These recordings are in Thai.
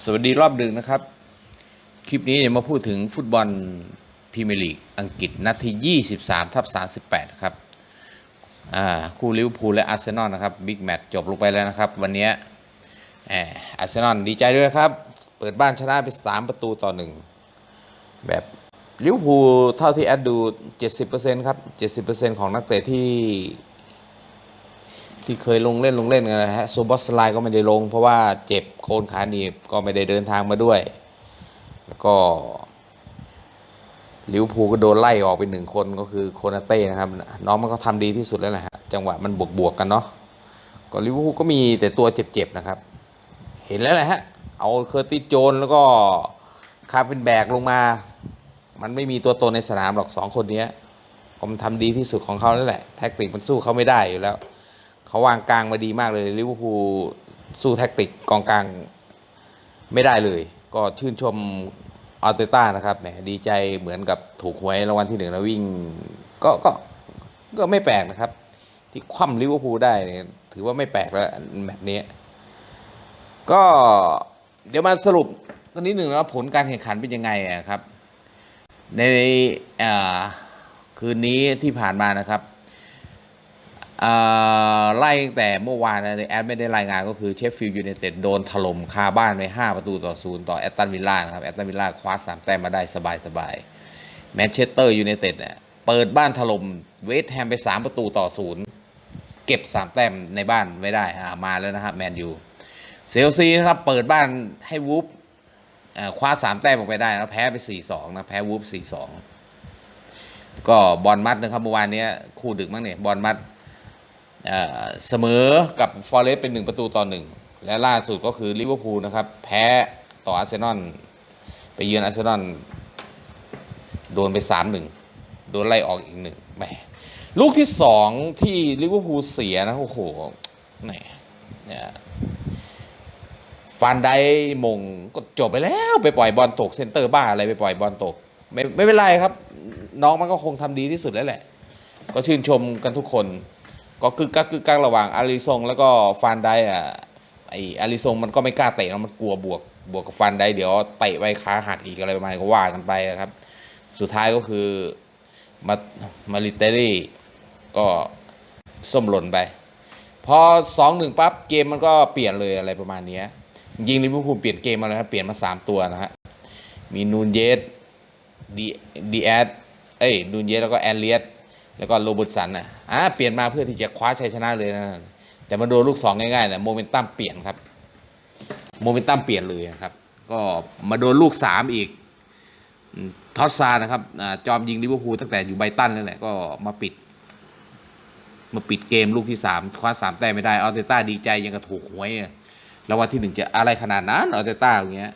สวัสดีรอบดึกนะครับ คลิปนี้จะมาพูดถึงฟุตบอลพรีเมียร์ลีกอังกฤษนัดที่ 23 ทับ 38 ครับคู่ลิเวอร์พูลและอาร์เซนอลนะครับบิ๊กแมตช์จบลงไปแล้วนะครับ วันนี้อาร์เซนอลดีใจด้วยครับ เปิดบ้านชนะไป 3 ประตูต่อหนึ่งแบบลิเวอร์พูลเท่าที่แอดดู 70%ครับ 70%ของนักเตะที่ ที่เคยลงเล่นลงเล่นกันนะฮะโซบอสไลก็ไม่ได้ลง เพราะว่าเจ็บโคนขาหนีบก็ไม่ได้เดินทางมาด้วย แล้วก็ลิวพูก็โดนไล่ออกไปหนึ่งคนก็คือโคนาเต้นะครับ น้องมันก็ทำดีที่สุดแล้วแหละฮะจังหวะมันบวกบวกๆกันเนาะก็ลิวพูก็มีแต่ตัวเจ็บๆนะครับ เห็นแล้วแหละฮะเอาเคอร์ติโจนแล้วก็คาร์ฟินแบกลงมา มันไม่มีตัวตนในสนามหรอกสองคนนี้ยก็มันทำดีที่สุดของเขาแล้วแหละ แท็กติกมันสู้เขาไม่ได้อยู่แล้ว เขาวางกลางมาดีมากเลยลิเวอร์พูลสู้แท็กติกกองกลางไม่ได้เลย ก็ชื่นชมอัลเตต้านะครับแหมดีใจเหมือนกับถูกหวยรางวัลที่หนึ่งแล้ววิ่ง ก็ก็ก็ไม่แปลกนะครับ ที่คว่ำลิเวอร์พูลได้เนี่ยถือว่าไม่แปลกแล้วแบบนี้ ก็เดี๋ยวมาสรุปกันนิดหนึ่งนะผลการแข่งขันเป็นยังไงอะครับ ในคืนนี้ที่ผ่านมานะครับ ไล่ตั้งแต่เมื่อวานนะแอดไม่ได้รายงานก็คือเชฟฟิลด์ยูไนเต็ดโดนถล่มคาบ้านไป5ประตูต่อศูนย์ต่อแอตตันวิลล่านะครับแอตตันวิลล่าคว้า3แต้มมาได้สบายสบายแมนเชสเตอร์ยูไนเต็ดเนี่ยเปิดบ้านถล่มเวสต์แฮมไป 3 ประตูต่อศูนย์เก็บ 3 แต้มในบ้านไม่ได้อ่ามาแล้วนะครับแมนยูเซลซีนะครับเปิดบ้านให้วูฟคว้า 3 แต้มออกไปได้แล้วแพ้ไป 4-2นะแพ้วูฟ4-2 ก็บอลมัดนะครับเมื่อวานเนี้ยคู่ดึกมั้งเนี่ยบอลมัด เสมอกับฟอร์เรสต์เป็นหนึ่งประตูต่อหนึ่งและล่าสุดก็คือลิเวอร์พูลนะครับ แพ้ต่ออาร์เซนอลไปเยือนอาร์เซนอลโดนไปสามหนึ่งโดนไล่ออกอีกหนึ่งแหมลูกที่สองที่ลิเวอร์พูลเสียนะโอ้โหแหมเนี่ยฟานไดมงก็จบไปแล้วไปปล่อยบอลตกเซนเตอร์บ้าอะไรไปปล่อยบอลตก ไม่ไม่เป็นไรครับ น้องมันก็คงทำดีที่สุดแล้วแหละ ก็ชื่นชมกันทุกคน ก็กึกกักกึกกักระหว่างอาริซงแล้วก็ฟานไดอะไออาริซงมันก็ไม่กล้าเตะแล้วมันกลัวบวกบวกกับฟานได้เดี๋ยวเตะไว้ขาหักอีกอะไรประมาณก็ว่ากันไปนะครับ สุดท้ายก็คือมามาริเตอรี่ก็ส้มหล่นไป พอสองหนึ่งปั๊บเกมมันก็เปลี่ยนเลยอะไรประมาณนี้ยิงลิเวอร์พูลเปลี่ยนเกมมาแล้วเปลี่ยนมาสามตัวนะฮะมีนูนเยสดีดีแอดเอ้ยนูนเยสแล้วก็แอนเลียส แล้วก็โรบิร์ตสันนะอ่าเปลี่ยนมาเพื่อที่จะคว้าชัยชนะเลยนะแต่มาโดนลูกสองง่ายๆนะโมเมนตัมเปลี่ยนครับโมเมนตัมเปลี่ยนเลยนะครับ ก็มาโดนลูกสามอีกทอสซานะครับอจอมยิงลิเวอร์พูลตั้งแต่อยู่ไบตันนั่นแหละก็มาปิด มาปิดเกมลูกที่สามคว้าสามแต้มไม่ได้ออเตต้าดีใจยังกระถูกหวยแล้ววันที่หนึ่งจะอะไรขนาดนั้นออเตต้าอย่างเงี้ย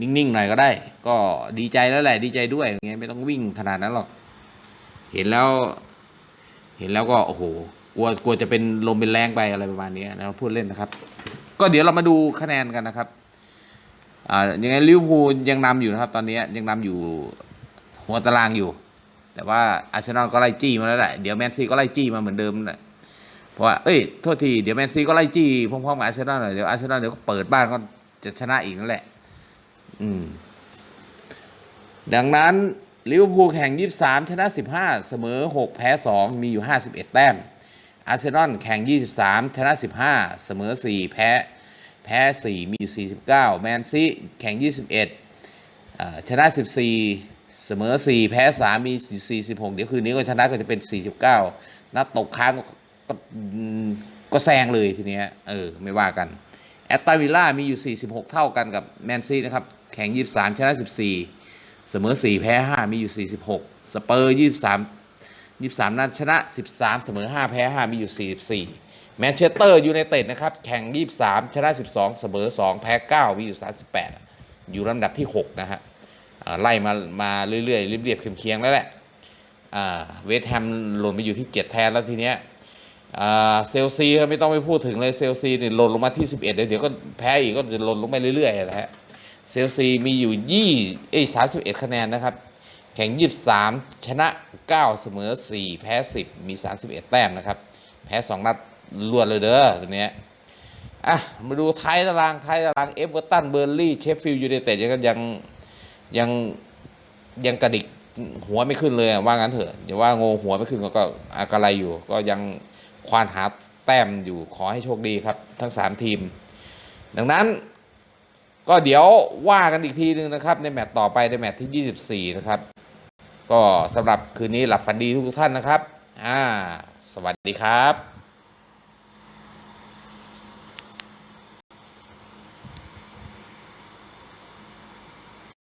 นิ่งๆหน่อยก็ได้ ก็ดีใจแล้วแหละดีใจด้วยอย่างเงี้ยไม่ต้องวิ่งขนาดนั้นหรอก เห็นแล้ว เห็นแล้วก็โอ้โหกลัวกลัวจะเป็นลมเป็นแรงไปอะไรประมาณนี้นะครับพูดเล่นนะครับ ก็เดี๋ยวเรามาดูคะแนนกันนะครับอ่ายังไงลิเวอร์พูลยังนำอยู่นะครับ ตอนนี้ยังนำอยู่หัวตารางอยู่ แต่ว่าอาร์เซนอลก็ไล่จี้มาแล้วแหละเดี๋ยวแมนซีก็ไล่จี้มาเหมือนเดิมนะเพราะว่าเอ้ยโทษทีเดี๋ยวแมนซีก็ไล่จี้พร้อมๆกับอาร์เซนอลหน่อยเดี๋ยวอาร์เซนอลเดี๋ยวก็เปิดบ้านก็จะชนะอีกนั่นแหละ อืมดังนั้น ลิเวอร์พูลแข่ง 23 ชนะ 15 เสมอ 6 แพ้ 2 มีอยู่ 51 แต้ม อาร์เซนอลแข่ง 23 ชนะ 15 เสมอ 4 แพ้ แพ้ 4 มีอยู่ 49 แมนซีแข่ง 21 ชนะ 14 เสมอ 4 แพ้ 3 มี 46 เดี๋ยวคืนนี้ก็ชนะก็จะเป็น 49 นัดตกค้างก็ก็อืมก็แซงเลยทีเนี้ย เออ ไม่ว่ากัน แอตตาวิลล่ามีอยู่ 46 เท่ากันกับแมนซีนะครับ แข่ง 23 ชนะ 14 เสมอ 4 แพ้ 5 มีอยู่ 46 สเปอร์ 23 23 นัดชนะ 13 เสมอ 5 แพ้ 5 มีอยู่ 44 แมนเชสเตอร์ยูไนเต็ดนะครับ แข่ง 23 ชนะ 12 เสมอ 2 แพ้ 9 มีอยู่ 38 อยู่ลำดับที่ 6 นะฮะไล่มามาเรื่อยๆเรียบๆเคียงๆแล้วแหละเวสต์แฮมหล่นไปอยู่ที่ 7 แทนแล้วทีเนี้ยเซลซีก็ไม่ต้องไปพูดถึงเลยเซลซีนี่หล่นลงมาที่ 11เดี๋ยวเดี๋ยวก็แพ้อีกก็จะหล่นลงไปเรื่อยๆนะฮะ เซลซีมีอยู่20เอ้ย31คะแนนนะครับ แข่ง 23 ชนะ 9 เสมอ 4 แพ้ 10 มี 31 แต้มนะครับ แพ้ 2 นัดรวดเลยเด้อตัวเนี้ยอะ มาดูท้ายตารางท้ายตารางเอฟเวอร์ตันเบอร์ลี่เชฟฟิลด์ยูไนเต็ดยังยังยังยังกระดิกหัวไม่ขึ้นเลยว่างั้นเถอะอย่าว่าโงหัวไม่ขึ้นก็ก็อะไรอยู่ ก็ยังควานหาแต้มอยู่ขอให้โชคดีครับ ทั้ง 3 ทีม ดังนั้น ก็เดี๋ยวว่ากันอีกทีนึงนะครับ ในแมตต์ต่อไปในแมตต์ที่ 24 นะครับ ก็สำหรับคืนนี้หลับฝันดีทุกท่านนะครับ อ่า สวัสดีครับ